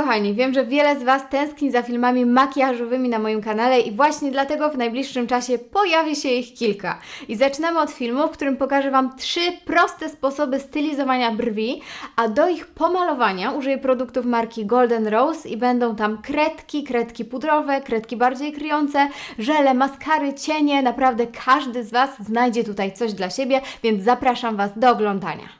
kochani, wiem, że wiele z Was tęskni za filmami makijażowymi na moim kanale i właśnie dlatego w najbliższym czasie pojawi się ich kilka. I zaczynamy od filmu, w którym pokażę Wam trzy proste sposoby stylizowania brwi, a do ich pomalowania użyję produktów marki Golden Rose i będą tam kredki, kredki pudrowe, kredki bardziej kryjące, żele, maskary, cienie. Naprawdę każdy z Was znajdzie tutaj coś dla siebie, więc zapraszam Was do oglądania.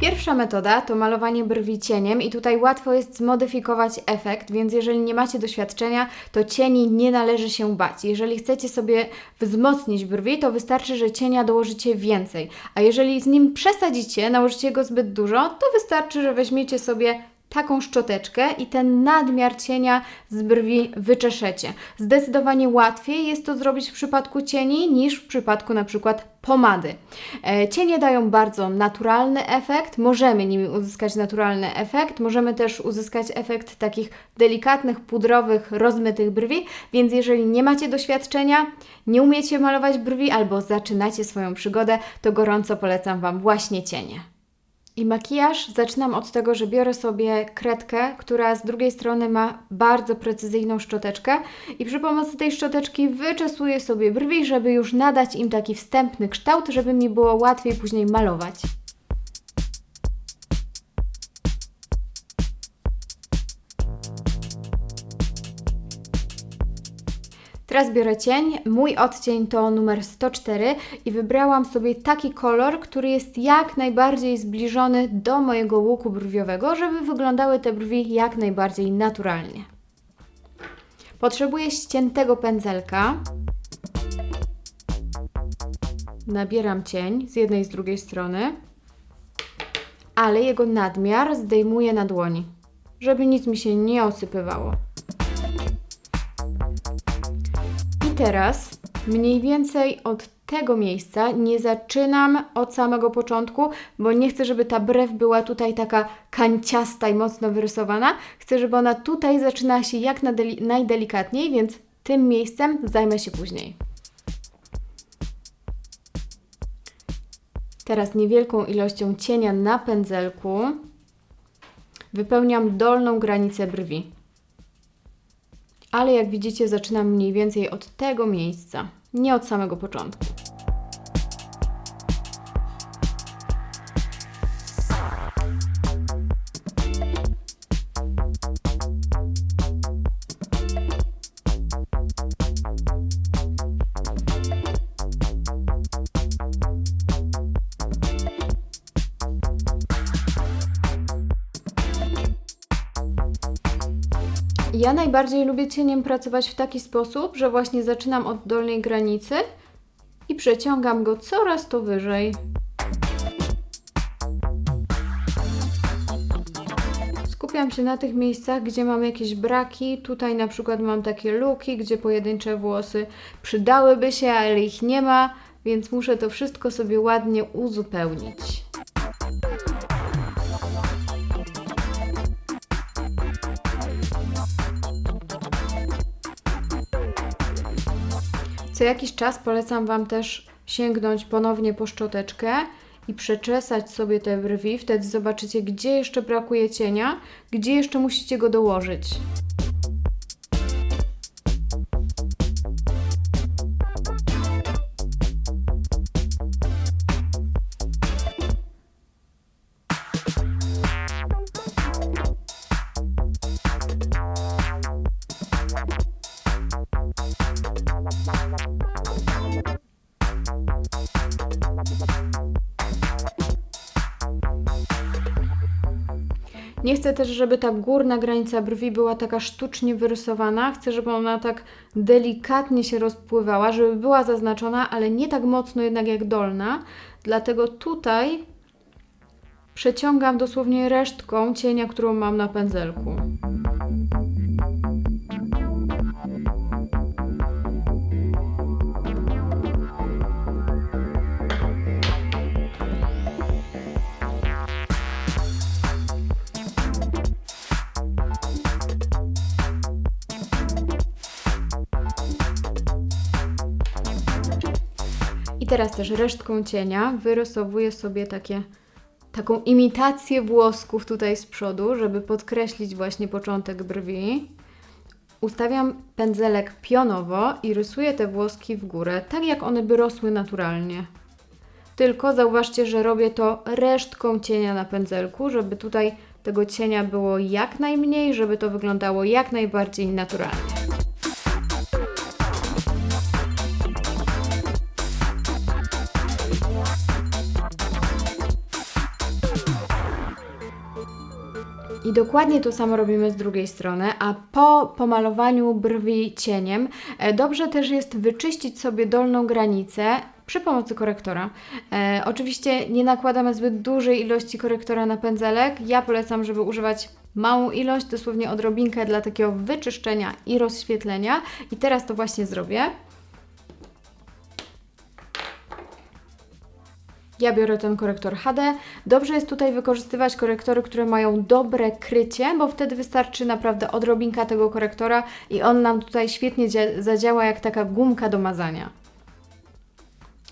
Pierwsza metoda to malowanie brwi cieniem i tutaj łatwo jest zmodyfikować efekt, więc jeżeli nie macie doświadczenia, to cieni nie należy się bać. Jeżeli chcecie sobie wzmocnić brwi, to wystarczy, że cienia dołożycie więcej, a jeżeli z nim przesadzicie, nałożycie go zbyt dużo, to wystarczy, że weźmiecie sobie taką szczoteczkę i ten nadmiar cienia z brwi wyczeszecie. Zdecydowanie łatwiej jest to zrobić w przypadku cieni niż w przypadku na przykład pomady. E, Cienie dają bardzo naturalny efekt, możemy nimi uzyskać naturalny efekt, możemy też uzyskać efekt takich delikatnych, pudrowych, rozmytych brwi, więc jeżeli nie macie doświadczenia, nie umiecie malować brwi albo zaczynacie swoją przygodę, to gorąco polecam Wam właśnie cienie. I makijaż zaczynam od tego, że biorę sobie kredkę, która z drugiej strony ma bardzo precyzyjną szczoteczkę i przy pomocy tej szczoteczki wyczesuję sobie brwi, żeby już nadać im taki wstępny kształt, żeby mi było łatwiej później malować. Teraz biorę cień. Mój odcień to numer 104 i wybrałam sobie taki kolor, który jest jak najbardziej zbliżony do mojego łuku brwiowego, żeby wyglądały te brwi jak najbardziej naturalnie. Potrzebuję ściętego pędzelka. Nabieram cień z jednej i z drugiej strony, ale jego nadmiar zdejmuję na dłoni, żeby nic mi się nie osypywało. Teraz mniej więcej od tego miejsca nie zaczynam od samego początku, bo nie chcę, żeby ta brew była tutaj taka kanciasta i mocno wyrysowana. Chcę, żeby ona tutaj zaczyna się jak najdelikatniej, więc tym miejscem zajmę się później. Teraz niewielką ilością cienia na pędzelku wypełniam dolną granicę brwi ale jak widzicie, zaczynam mniej więcej od tego miejsca, nie od samego początku. Ja najbardziej lubię cieniem pracować w taki sposób, że właśnie zaczynam od dolnej granicy i przeciągam go coraz to wyżej. Skupiam się na tych miejscach, gdzie mam jakieś braki. Tutaj na przykład mam takie luki, gdzie pojedyncze włosy przydałyby się, ale ich nie ma, więc muszę to wszystko sobie ładnie uzupełnić. Co jakiś czas polecam Wam też sięgnąć ponownie po szczoteczkę i przeczesać sobie te brwi. Wtedy zobaczycie, gdzie jeszcze brakuje cienia, gdzie jeszcze musicie go dołożyć. Nie chcę też, żeby ta górna granica brwi była taka sztucznie wyrysowana. Chcę, żeby ona tak delikatnie się rozpływała, żeby była zaznaczona, ale nie tak mocno jednak jak dolna. Dlatego tutaj przeciągam dosłownie resztką cienia, którą mam na pędzelku. Teraz też resztką cienia wyrysowuję sobie takie, taką imitację włosków tutaj z przodu, żeby podkreślić właśnie początek brwi. Ustawiam pędzelek pionowo i rysuję te włoski w górę, tak jak one by rosły naturalnie. Tylko zauważcie, że robię to resztką cienia na pędzelku, żeby tutaj tego cienia było jak najmniej, żeby to wyglądało jak najbardziej naturalnie. I dokładnie to samo robimy z drugiej strony, a po pomalowaniu brwi cieniem e, dobrze też jest wyczyścić sobie dolną granicę przy pomocy korektora. E, oczywiście nie nakładamy zbyt dużej ilości korektora na pędzelek. Ja polecam, żeby używać małą ilość, dosłownie odrobinkę dla takiego wyczyszczenia i rozświetlenia. I teraz to właśnie zrobię. Ja biorę ten korektor HD. Dobrze jest tutaj wykorzystywać korektory, które mają dobre krycie, bo wtedy wystarczy naprawdę odrobinka tego korektora i on nam tutaj świetnie dzia- zadziała jak taka gumka do mazania.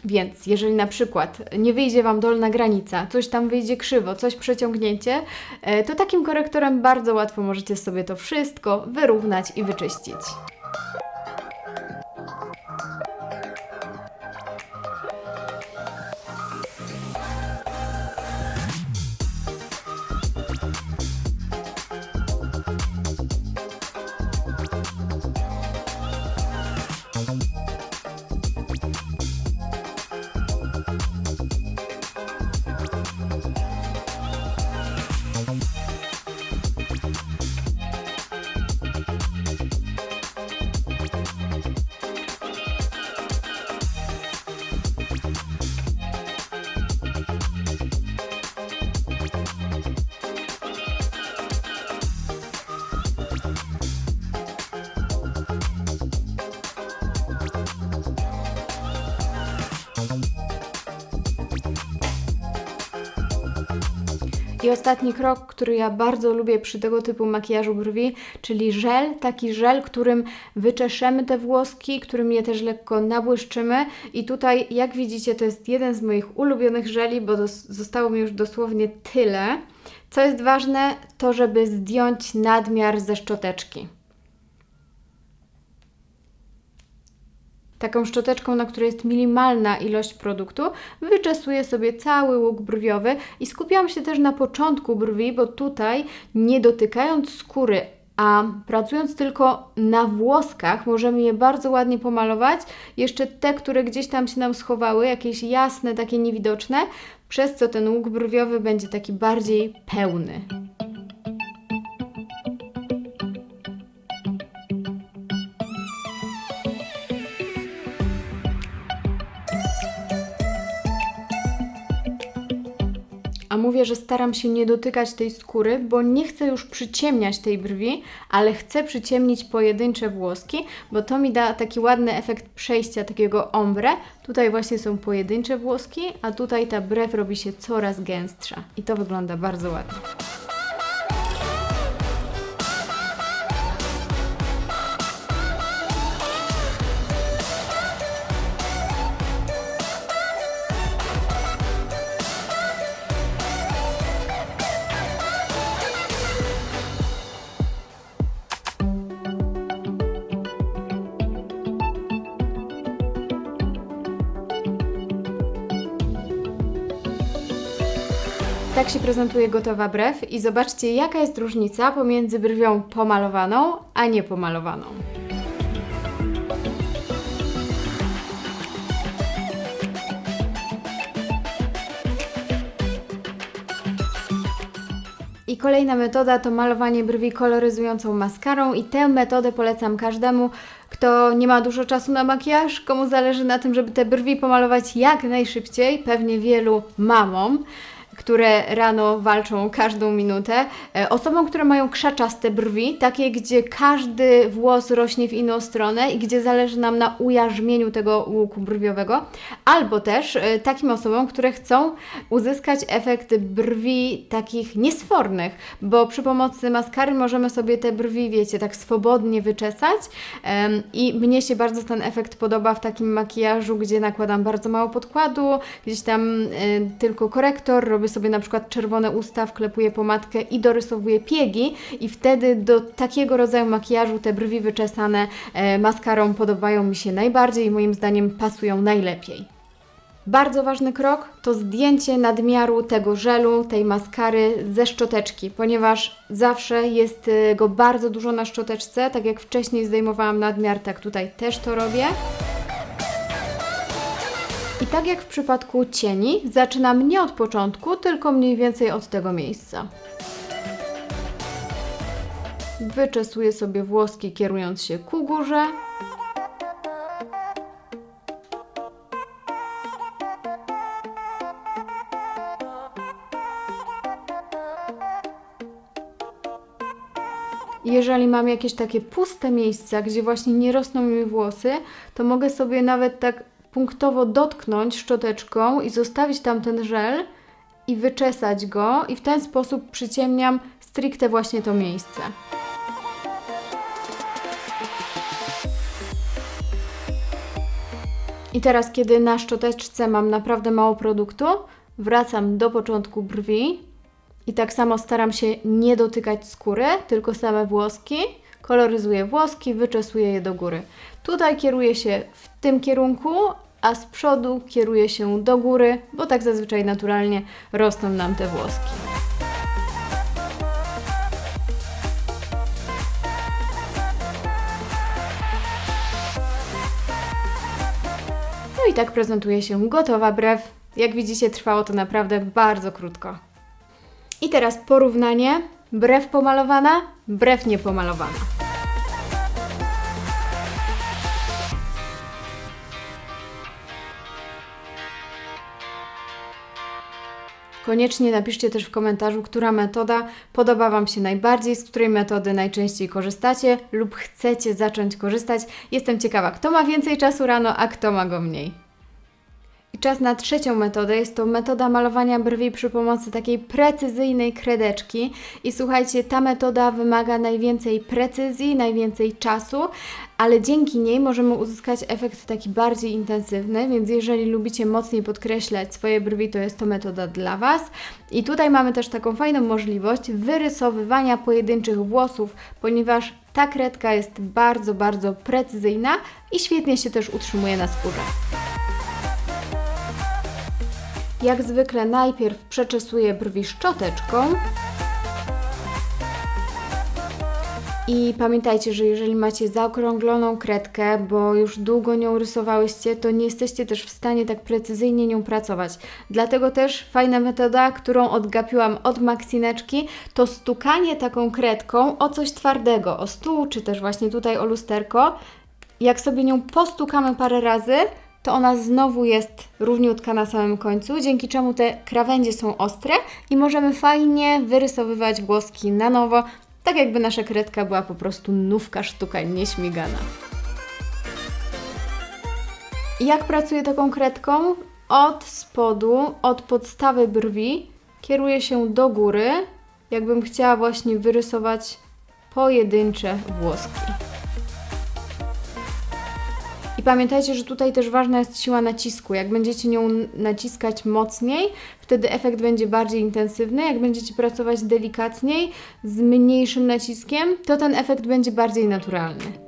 Więc jeżeli na przykład nie wyjdzie Wam dolna granica, coś tam wyjdzie krzywo, coś przeciągnięcie, e, to takim korektorem bardzo łatwo możecie sobie to wszystko wyrównać i wyczyścić. I ostatni krok, który ja bardzo lubię przy tego typu makijażu brwi, czyli żel, taki żel, którym wyczeszemy te włoski, którym je też lekko nabłyszczymy. I tutaj, jak widzicie, to jest jeden z moich ulubionych żeli, bo zostało mi już dosłownie tyle. Co jest ważne, to żeby zdjąć nadmiar ze szczoteczki. Taką szczoteczką, na której jest minimalna ilość produktu, wyczesuję sobie cały łuk brwiowy i skupiam się też na początku brwi, bo tutaj nie dotykając skóry, a pracując tylko na włoskach, możemy je bardzo ładnie pomalować. Jeszcze te, które gdzieś tam się nam schowały, jakieś jasne, takie niewidoczne, przez co ten łuk brwiowy będzie taki bardziej pełny. Że staram się nie dotykać tej skóry, bo nie chcę już przyciemniać tej brwi, ale chcę przyciemnić pojedyncze włoski, bo to mi da taki ładny efekt przejścia takiego ombre. Tutaj właśnie są pojedyncze włoski, a tutaj ta brew robi się coraz gęstsza i to wygląda bardzo ładnie. Tak się prezentuje gotowa brew i zobaczcie jaka jest różnica pomiędzy brwią pomalowaną, a niepomalowaną. I kolejna metoda to malowanie brwi koloryzującą maskarą i tę metodę polecam każdemu, kto nie ma dużo czasu na makijaż, komu zależy na tym, żeby te brwi pomalować jak najszybciej, pewnie wielu mamom. Które rano walczą każdą minutę. E, Osobom, które mają krzaczaste brwi, takie, gdzie każdy włos rośnie w inną stronę i gdzie zależy nam na ujarzmieniu tego łuku brwiowego. Albo też e, takim osobom, które chcą uzyskać efekt brwi takich niesfornych, bo przy pomocy maskary możemy sobie te brwi, wiecie, tak swobodnie wyczesać. I mnie się bardzo ten efekt podoba w takim makijażu, gdzie nakładam bardzo mało podkładu, gdzieś tam y, tylko korektor, robię sobie na przykład czerwone usta, wklepuję pomadkę i dorysowuję piegi i wtedy do takiego rodzaju makijażu te brwi wyczesane e, maskarą podobają mi się najbardziej i moim zdaniem pasują najlepiej. Bardzo ważny krok to zdjęcie nadmiaru tego żelu, tej maskary ze szczoteczki, ponieważ zawsze jest y, go bardzo dużo na szczoteczce. Tak jak wcześniej zdejmowałam nadmiar, tak tutaj też to robię. I tak jak w przypadku cieni, zaczynam nie od początku, tylko mniej więcej od tego miejsca. Wyczesuję sobie włoski kierując się ku górze. Jeżeli mam jakieś takie puste miejsca, gdzie właśnie nie rosną mi włosy, to mogę sobie nawet tak punktowo dotknąć szczoteczką i zostawić tam ten żel i wyczesać go i w ten sposób przyciemniam stricte właśnie to miejsce. I teraz, kiedy na szczoteczce mam naprawdę mało produktu, wracam do początku brwi i tak samo staram się nie dotykać skóry, tylko same włoski. Koloryzuję włoski, wyczesuję je do góry. Tutaj kieruję się w tym kierunku, a z przodu kieruję się do góry, bo tak zazwyczaj naturalnie rosną nam te włoski. No i tak prezentuje się gotowa brew. Jak widzicie, trwało to naprawdę bardzo krótko. I teraz porównanie. Brew pomalowana, brew niepomalowana. Koniecznie napiszcie też w komentarzu, która metoda podoba Wam się najbardziej, z której metody najczęściej korzystacie lub chcecie zacząć korzystać. Jestem ciekawa, kto ma więcej czasu rano, a kto ma go mniej. I czas na trzecią metodę. Jest to metoda malowania brwi przy pomocy takiej precyzyjnej kredeczki. I słuchajcie, ta metoda wymaga najwięcej precyzji, najwięcej czasu, ale dzięki niej możemy uzyskać efekt taki bardziej intensywny, więc jeżeli lubicie mocniej podkreślać swoje brwi, to jest to metoda dla Was. I tutaj mamy też taką fajną możliwość wyrysowywania pojedynczych włosów, ponieważ ta kredka jest bardzo, bardzo precyzyjna i świetnie się też utrzymuje na skórze. Jak zwykle najpierw przeczesuję brwi szczoteczką. I pamiętajcie, że jeżeli macie zaokrągloną kredkę, bo już długo nią rysowałyście, to nie jesteście też w stanie tak precyzyjnie nią pracować. Dlatego też fajna metoda, którą odgapiłam od Maxineczki, to stukanie taką kredką o coś twardego, o stół, czy też właśnie tutaj o lusterko. Jak sobie nią postukamy parę razy, to ona znowu jest równiutka na samym końcu, dzięki czemu te krawędzie są ostre i możemy fajnie wyrysowywać włoski na nowo, tak jakby nasza kredka była po prostu nówka sztuka nieśmigana. Jak pracuję taką kredką? Od spodu, od podstawy brwi kieruję się do góry, jakbym chciała właśnie wyrysować pojedyncze włoski. Pamiętajcie, że tutaj też ważna jest siła nacisku. Jak będziecie nią naciskać mocniej, wtedy efekt będzie bardziej intensywny. Jak będziecie pracować delikatniej, z mniejszym naciskiem, to ten efekt będzie bardziej naturalny.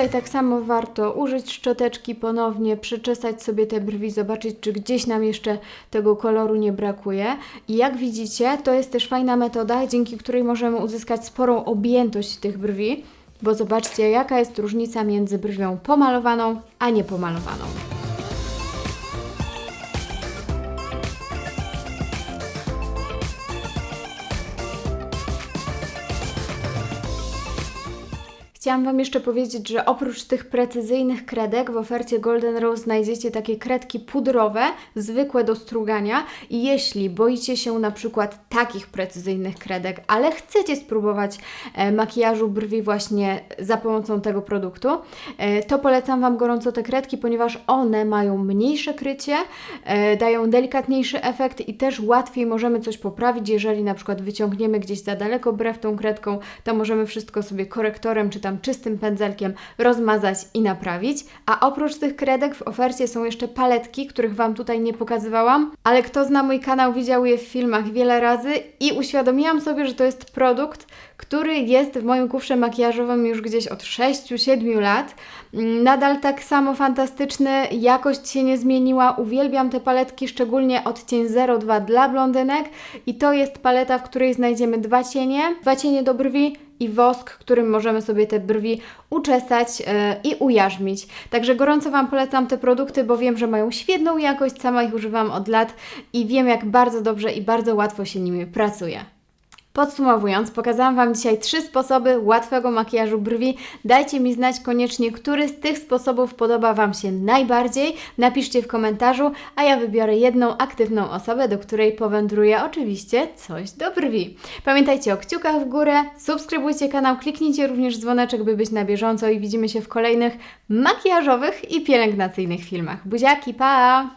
Tutaj tak samo warto użyć szczoteczki ponownie, przeczesać sobie te brwi, zobaczyć, czy gdzieś nam jeszcze tego koloru nie brakuje. I jak widzicie, to jest też fajna metoda, dzięki której możemy uzyskać sporą objętość tych brwi, bo zobaczcie, jaka jest różnica między brwią pomalowaną a niepomalowaną. Chciałam Wam jeszcze powiedzieć, że oprócz tych precyzyjnych kredek w ofercie Golden Rose znajdziecie takie kredki pudrowe, zwykłe do strugania. I jeśli boicie się na przykład takich precyzyjnych kredek, ale chcecie spróbować e, makijażu brwi właśnie za pomocą tego produktu, e, to polecam Wam gorąco te kredki, ponieważ one mają mniejsze krycie, e, dają delikatniejszy efekt i też łatwiej możemy coś poprawić, jeżeli na przykład wyciągniemy gdzieś za daleko brew tą kredką, to możemy wszystko sobie korektorem czy tam czystym pędzelkiem rozmazać i naprawić. A oprócz tych kredek w ofercie są jeszcze paletki, których Wam tutaj nie pokazywałam, ale kto zna mój kanał widział je w filmach wiele razy i uświadomiłam sobie, że to jest produkt, który jest w moim kufrze makijażowym już gdzieś od 6-7 lat. Mm, Nadal tak samo fantastyczny, jakość się nie zmieniła. Uwielbiam te paletki, szczególnie odcień 02 dla blondynek i to jest paleta, w której znajdziemy dwa cienie, dwa cienie do brwi i wosk, którym możemy sobie te brwi uczesać yy, i ujarzmić. Także gorąco Wam polecam te produkty, bo wiem, że mają świetną jakość, sama ich używam od lat i wiem, jak bardzo dobrze i bardzo łatwo się nimi pracuje. Podsumowując, pokazałam Wam dzisiaj trzy sposoby łatwego makijażu brwi. Dajcie mi znać koniecznie, który z tych sposobów podoba Wam się najbardziej. Napiszcie w komentarzu, a ja wybiorę jedną aktywną osobę, do której powędruje oczywiście coś do brwi. Pamiętajcie o kciukach w górę, subskrybujcie kanał, kliknijcie również dzwoneczek, by być na bieżąco i widzimy się w kolejnych makijażowych i pielęgnacyjnych filmach. Buziaki, pa!